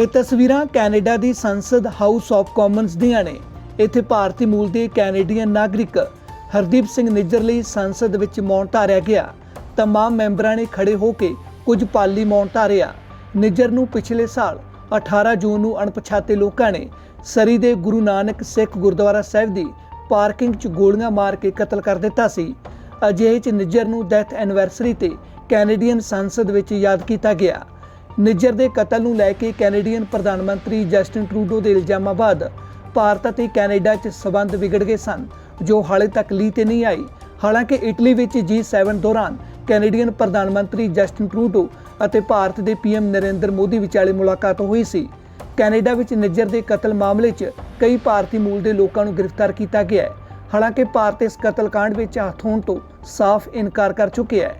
ਇਹ ਤਸਵੀਰਾਂ ਕੈਨੇਡਾ ਦੀ ਸੰਸਦ ਹਾਊਸ ਆਫ ਕਾਮਨਸ ਦੀਆਂ ਨੇ। ਇੱਥੇ ਭਾਰਤੀ ਮੂਲ ਦੇ ਕੈਨੇਡੀਅਨ ਨਾਗਰਿਕ ਹਰਦੀਪ ਸਿੰਘ ਨਿੱਜਰ ਲਈ ਸੰਸਦ ਵਿੱਚ ਮੌਨ ਧਾਰਿਆ ਗਿਆ। ਤਮਾਮ ਮੈਂਬਰਾਂ ਨੇ ਖੜੇ ਹੋ ਕੇ ਕੁਝ ਪਾਲੀ ਮੌਨ ਧਾਰਿਆ। ਨਿੱਜਰ ਨੂੰ ਪਿਛਲੇ ਸਾਲ 18 ਜੂਨ ਨੂੰ ਅਣਪਛਾਤੇ ਲੋਕਾਂ ਨੇ ਸਰੀ ਦੇ ਗੁਰੂ ਨਾਨਕ ਸਿੱਖ ਗੁਰਦੁਆਰਾ ਸਾਹਿਬ ਦੀ ਪਾਰਕਿੰਗ 'ਚ ਗੋਲੀਆਂ ਮਾਰ ਕੇ ਕਤਲ ਕਰ ਦਿੱਤਾ ਸੀ। ਅਜਿਹੇ 'ਚ ਨਿੱਜਰ ਨੂੰ ਡੈਥ ਐਨਵਰਸਰੀ ਤੇ ਕੈਨੇਡੀਅਨ ਸੰਸਦ ਵਿੱਚ ਯਾਦ ਕੀਤਾ ਗਿਆ। ਨਿੱਜਰ ਦੇ ਕਤਲ ਨੂੰ ਲੈ ਕੇ ਕੈਨੇਡੀਅਨ ਪ੍ਰਧਾਨ ਮੰਤਰੀ ਜਸਟਿਨ ਟਰੂਡੋ ਦੇ ਇਲਜ਼ਾਮਾਂ ਬਾਅਦ ਭਾਰਤ ਅਤੇ ਕੈਨੇਡਾ 'ਚ ਸਬੰਧ ਵਿਗੜ ਗਏ ਸਨ, ਜੋ ਹਾਲੇ ਤੱਕ ਲੀ ਤੇ ਨਹੀਂ ਆਈ ਹਾਲਾਂਕਿ ਇਟਲੀ ਵਿੱਚ G7 ਦੌਰਾਨ ਕੈਨੇਡੀਅਨ ਪ੍ਰਧਾਨ ਮੰਤਰੀ ਜਸਟਿਨ ਟਰੂਡੋ ਅਤੇ ਭਾਰਤ ਦੇ ਪੀਐਮ ਨਰਿੰਦਰ ਮੋਦੀ ਵਿਚਾਲੇ ਮੁਲਾਕਾਤ ਹੋਈ ਸੀ। ਕੈਨੇਡਾ ਵਿੱਚ ਨਿੱਜਰ ਦੇ ਕਤਲ ਮਾਮਲੇ 'ਚ ਕਈ ਭਾਰਤੀ ਮੂਲ ਦੇ ਲੋਕਾਂ ਨੂੰ ਗ੍ਰਿਫਤਾਰ ਕੀਤਾ ਗਿਆ ਹੈ। ਹਾਲਾਂਕਿ ਭਾਰਤ ਇਸ ਕਤਲकांड ਵਿੱਚ ਹੱਥ ਹੋਣ ਤੋਂ ਸਾਫ਼ ਇਨਕਾਰ ਕਰ ਚੁੱਕਿਆ ਹੈ।